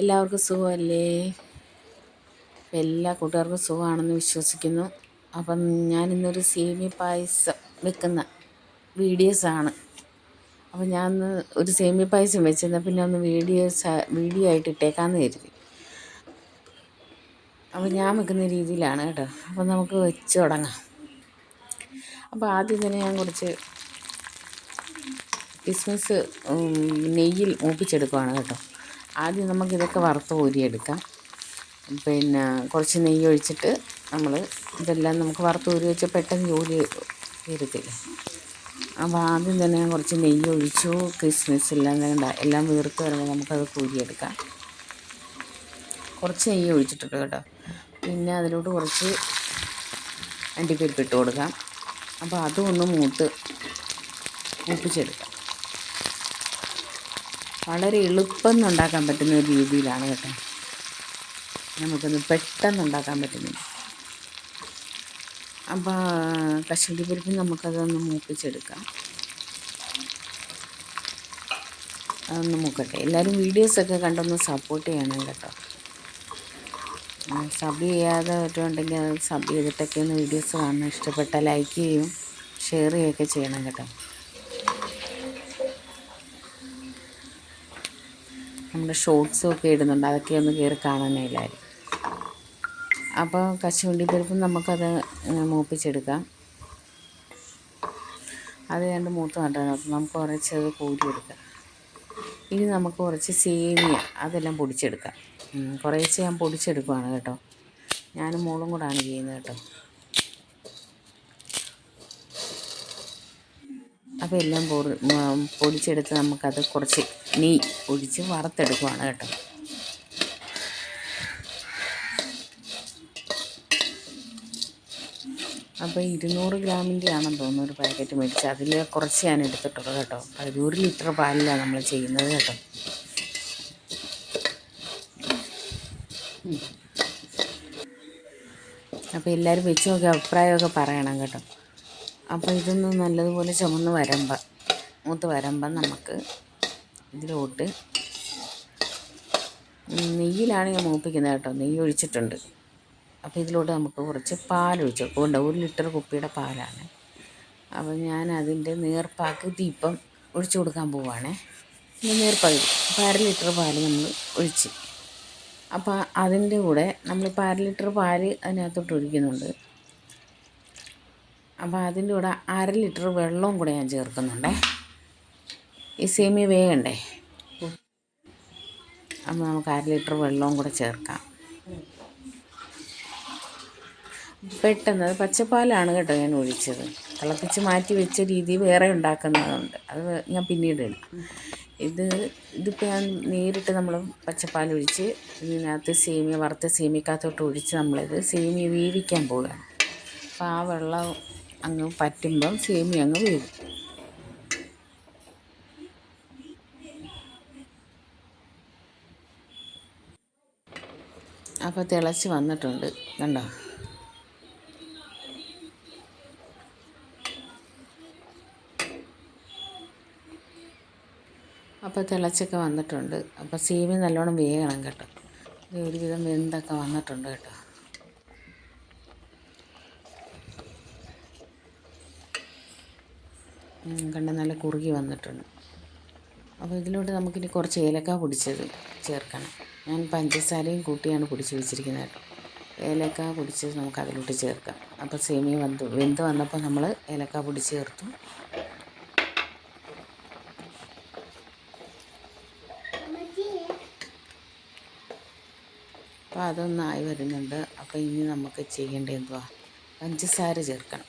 എല്ലാവർക്കും സുഖമല്ലേ? എല്ലാ കൂട്ടുകാർക്കും സുഖമാണെന്ന് വിശ്വസിക്കുന്നു. അപ്പം ഞാനിന്നൊരു സേമിയ പായസം വെക്കുന്ന വീഡിയോസാണ്. അപ്പം ഞാൻ ഒരു സേമിയ പായസം വെച്ചെന്നാൽ പിന്നെ ഒന്ന് വീഡിയോസ് വീഡിയോ ആയിട്ട് ഇട്ടേക്കാമെന്ന് കരുതി. അപ്പം ഞാൻ വെക്കുന്ന രീതിയിലാണ് കേട്ടോ. അപ്പം നമുക്ക് വെച്ച് തുടങ്ങാം. അപ്പോൾ ആദ്യം തന്നെ ഞാൻ കുറച്ച് കിസ്മിസ് നെയ്യിൽ മൂപ്പിച്ചെടുക്കുവാണ് കേട്ടോ. ആദ്യം നമുക്കിതൊക്കെ വറുത്ത് ഊരിയെടുക്കാം. പിന്നെ കുറച്ച് നെയ്യ് ഒഴിച്ചിട്ട് നമ്മൾ ഇതെല്ലാം നമുക്ക് വറുത്ത് ഊരി വെച്ചാൽ പെട്ടെന്ന് ജോലി തീരത്തില്ല. അപ്പോൾ ആദ്യം തന്നെ ഞാൻ കുറച്ച് നെയ്യ് ഒഴിച്ചു കിസ്മിസ് എല്ലാം വേണ്ട എല്ലാം വീർത്ത് വരുമ്പോൾ നമുക്കത് കൂരിയെടുക്കാം കുറച്ച് നെയ്യ് ഒഴിച്ചിട്ടുണ്ട് കേട്ടോ. പിന്നെ അതിലോട്ട് കുറച്ച് അണ്ടിപ്പരിപ്പ് ഇട്ട് കൊടുക്കാം. അപ്പോൾ അതും ഒന്ന് മൂത്ത് മൂപ്പിച്ചെടുക്കാം. വളരെ എളുപ്പം ഉണ്ടാക്കാൻ പറ്റുന്ന ഒരു രീതിയിലാണ് കേട്ടോ. നമുക്കൊന്ന് പെട്ടെന്ന് ഉണ്ടാക്കാൻ പറ്റുന്നത് അപ്പോൾ കശുവണ്ടി പരിപ്പ് നമുക്കതൊന്ന് മൂപ്പിച്ചെടുക്കാം. അതൊന്ന് മൂക്കട്ടെ. എല്ലാവരും വീഡിയോസൊക്കെ കണ്ടൊന്ന് സപ്പോർട്ട് ചെയ്യണം കേട്ടോ. സബ് ചെയ്യാതെ പറ്റുമുണ്ടെങ്കിൽ അത് സബ് ചെയ്തിട്ടൊക്കെ ഒന്ന് വീഡിയോസ് കാണണം. ഇഷ്ടപ്പെട്ട ലൈക്ക് ചെയ്യും ഷെയർ ചെയ്യുകയൊക്കെ ചെയ്യണം കേട്ടോ. നമ്മുടെ ഷോർട്സും ഒക്കെ ഇടുന്നുണ്ട്. അതൊക്കെ ഒന്ന് കയറി കാണണേ എല്ലാവരും അപ്പോൾ കശുവണ്ടി പരിപ്പും നമുക്കത് മൂപ്പിച്ചെടുക്കാം. അത് രണ്ട് മൂത്ത് നട്ടതിനകത്ത് നമുക്ക് കുറച്ച് അത് കോരിയെടുക്കാം. ഇനി നമുക്ക് കുറച്ച് സേമിയ അതെല്ലാം പൊടിച്ചെടുക്കാം. കുറേശ്ശെ ഞാൻ പൊടിച്ചെടുക്കുവാണ് കേട്ടോ. ഞാനും മോളും കൂടാണ് ചെയ്യുന്നത് കേട്ടോ. അപ്പോൾ എല്ലാം പൊടി പൊടിച്ചെടുത്ത് നമുക്കത് കുറച്ച് നെയ്യ് ഒഴിച്ച് വറുത്തെടുക്കുവാണ് കേട്ടോ. അപ്പോൾ ഇരുന്നൂറ് ഗ്രാമിന്റെ ആണെന്ന് തോന്നുന്നു ഒരു പാക്കറ്റ് മേടിച്ച്. അതിൽ കുറച്ച് ഞാൻ എടുത്തിട്ടുള്ളൂ കേട്ടോ. അത് ഒരു ലിറ്റർ പാലിലാണ് നമ്മൾ ചെയ്യുന്നത് കേട്ടോ. അപ്പോൾ എല്ലാവരും വെച്ച് നോക്കി അഭിപ്രായമൊക്കെ പറയണം കേട്ടോ. അപ്പോൾ ഇതൊന്ന് നല്ലതുപോലെ ചുമന്ന് വരമ്പ മൂത്ത് വരുമ്പം നമുക്ക് ഇതിലോട്ട്. നെയ്യിലാണ് ഞാൻ മൂപ്പിക്കുന്നത് കേട്ടോ. നെയ്യ് ഒഴിച്ചിട്ടുണ്ട്. അപ്പോൾ ഇതിലോട്ട് നമുക്ക് കുറച്ച് പാലൊഴിച്ച് കൊണ്ട് ഒരു ലിറ്റർ കുപ്പിയുടെ പാലാണ്. അപ്പോൾ ഞാൻ അതിന്റെ നേർപ്പാക്ക് ദീപം ഒഴിച്ചു കൊടുക്കാൻ പോവുകയാണേ നേർപ്പാക്ക് അപ്പോൾ അര ലിറ്റർ പാൽ നമ്മൾ ഒഴിച്ച്. അപ്പോൾ അതിന്റെ കൂടെ നമ്മളിപ്പോൾ അര ലിറ്റർ പാൽ അതിനകത്തോട്ട് ഒഴിക്കുന്നുണ്ട്. അപ്പോൾ അതിന്റെ കൂടെ അര ലിറ്റർ വെള്ളവും കൂടെ ഞാൻ ചേർക്കുന്നുണ്ടേ. ഈ സേമിയ വേഗണ്ടേ അപ്പോൾ നമുക്ക് അര ലിറ്റർ വെള്ളവും കൂടെ ചേർക്കാം. പെട്ടെന്ന് പച്ചപ്പാലാണ് കേട്ടോ ഞാൻ ഒഴിച്ചത്. തിളപ്പിച്ച് മാറ്റി വെച്ച രീതി വേറെ ഉണ്ടാക്കുന്നതുണ്ട്. അത് ഞാൻ പിന്നീട് ഇടാം. ഇത് ഇതിപ്പോൾ ഞാൻ നേരിട്ട് നമ്മൾ പച്ചപ്പാൽ ഒഴിച്ച് ഇതിനകത്ത് സേമിയ വറുത്ത സേമിയക്കകത്തോട്ട് ഒഴിച്ച് നമ്മളിത് സേമിയ വേവിക്കാൻ പോവുകയാണ്. അപ്പോൾ ആ വെള്ളം അങ്ങ് പറ്റുമ്പം സേമിയ അങ്ങ് വേവും. അപ്പോൾ തിളച്ച് വന്നിട്ടുണ്ട്. കണ്ടോ? അപ്പോൾ തിളച്ചൊക്കെ വന്നിട്ടുണ്ട്. അപ്പോൾ സേമിയ നല്ലോണം വേകണം കേട്ടോ. ഒരുവിധം വെന്തൊക്കെ വന്നിട്ടുണ്ട് കേട്ടോ. കണ്ട നല്ല കുറുകി വന്നിട്ടുണ്ട്. അപ്പോൾ ഇതിലോട്ട് നമുക്കിനി കുറച്ച് ഏലക്ക പൊടിച്ചത് ചേർക്കണം. ഞാൻ പഞ്ചസാരയും കൂട്ടിയാണ് പൊടിച്ച് വെച്ചിരിക്കുന്നത് കേട്ടോ. ഏലക്ക പൊടിച്ചത് നമുക്ക് അതിലോട്ട് ചേർക്കാം. അപ്പോൾ സേമിയ വെന്ത് വെന്ത് വന്നപ്പോൾ നമ്മൾ ഏലക്ക പൊടി ചേർത്തു. അപ്പോൾ അതൊന്നായി വരുന്നുണ്ട്. അപ്പോൾ ഇനി നമുക്ക് ചെയ്യേണ്ടത് എന്തുവാ? പഞ്ചസാര ചേർക്കണം.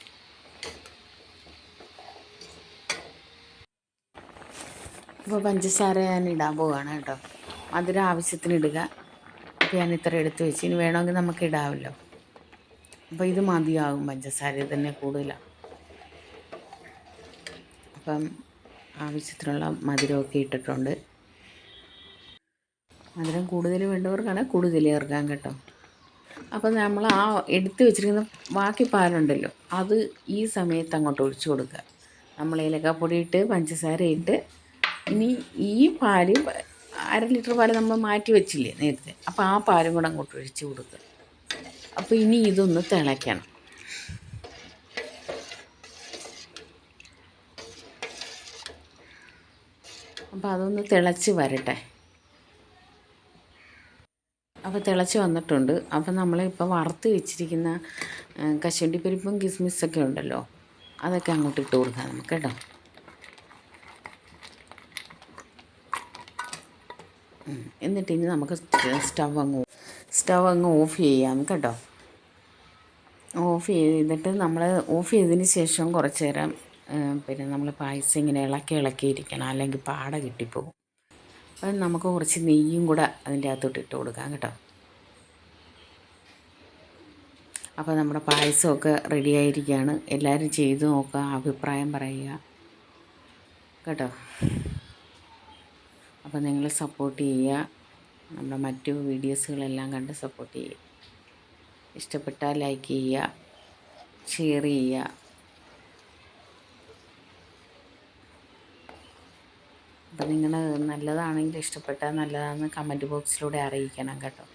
അപ്പോൾ പഞ്ചസാര ഞാൻ ഇടാൻ പോവുകയാണ് കേട്ടോ. മധുരം ആവശ്യത്തിന് ഇടുക. അപ്പോൾ ഞാൻ ഇത്ര എടുത്ത് വെച്ച്. ഇനി വേണമെങ്കിൽ നമുക്ക് ഇടാമല്ലോ അപ്പോൾ ഇത് മതിയാകും പഞ്ചസാര തന്നെ കൂടുതലാണ് അപ്പം ആവശ്യത്തിനുള്ള മധുരമൊക്കെ ഇട്ടിട്ടുണ്ട്. മധുരം കൂടുതൽ വേണ്ടവർക്കാണ് കൂടുതൽ ചേർക്കാൻ കേട്ടോ. അപ്പോൾ നമ്മൾ ആ എടുത്ത് വെച്ചിരിക്കുന്ന ബാക്കി പാലുണ്ടല്ലോ അത് ഈ സമയത്ത് അങ്ങോട്ട് ഒഴിച്ചു കൊടുക്കുക. നമ്മൾ ഏലക്കാപ്പൊടി ഇട്ട് പഞ്ചസാര ഇട്ട് ഇനി ഈ പാൽ അര ലിറ്റർ പാൽ നമ്മൾ മാറ്റി വെച്ചില്ലേ നേരത്തെ? അപ്പോൾ ആ പാലും കൂടെ അങ്ങോട്ട് ഒഴിച്ച് കൊടുക്കുക അപ്പോൾ ഇനി ഇതൊന്ന് തിളയ്ക്കണം. അപ്പോൾ അതൊന്ന് തിളച്ച് വരട്ടെ. അപ്പോൾ തിളച്ച് വന്നിട്ടുണ്ട്. അപ്പോൾ നമ്മൾ ഇപ്പോൾ വറുത്ത് വെച്ചിരിക്കുന്ന കശുവണ്ടിപ്പരിപ്പും കിസ്മിസൊക്കെ ഉണ്ടല്ലോ അതൊക്കെ അങ്ങോട്ട് ഇട്ട് കൊടുക്കാം നമുക്ക് കേട്ടോ. എന്നിട്ട് ഇനി നമുക്ക് സ്റ്റവ് അങ്ങ് സ്റ്റവ് അങ്ങ് ഓഫ് ചെയ്യാം കേട്ടോ. ഓഫ് ചെയ്തിട്ട് നമ്മൾ ഓഫ് ചെയ്തതിന് ശേഷം കുറച്ച് നേരം പിന്നെ നമ്മൾ പായസം ഇങ്ങനെ ഇളക്കി ഇളക്കി ഇരിക്കണം. അല്ലെങ്കിൽ പാട കിട്ടിപ്പോകും. അപ്പം നമുക്ക് കുറച്ച് നെയ്യും കൂടെ അതിന്റെ അകത്തോട്ട് ഇട്ട് കൊടുക്കാം കേട്ടോ. അപ്പോൾ നമ്മുടെ പായസമൊക്കെ റെഡി ആയിരിക്കുകയാണ്. എല്ലാവരും ചെയ്തു നോക്കുക അഭിപ്രായം പറയുക. കേട്ടോ. അപ്പോൾ നിങ്ങൾ സപ്പോർട്ട് ചെയ്യുക. നമ്മുടെ മറ്റു വീഡിയോസുകളെല്ലാം കണ്ട് സപ്പോർട്ട് ചെയ്യുക. ഇഷ്ടപ്പെട്ടാൽ ലൈക്ക് ചെയ്യുക. ഷെയർ ചെയ്യുക. അപ്പം നിങ്ങൾ നല്ലതാണെങ്കിൽ ഇഷ്ടപ്പെട്ടാൽ നല്ലതാണെന്ന് കമന്റ് ബോക്സിലൂടെ അറിയിക്കണം കേട്ടോ.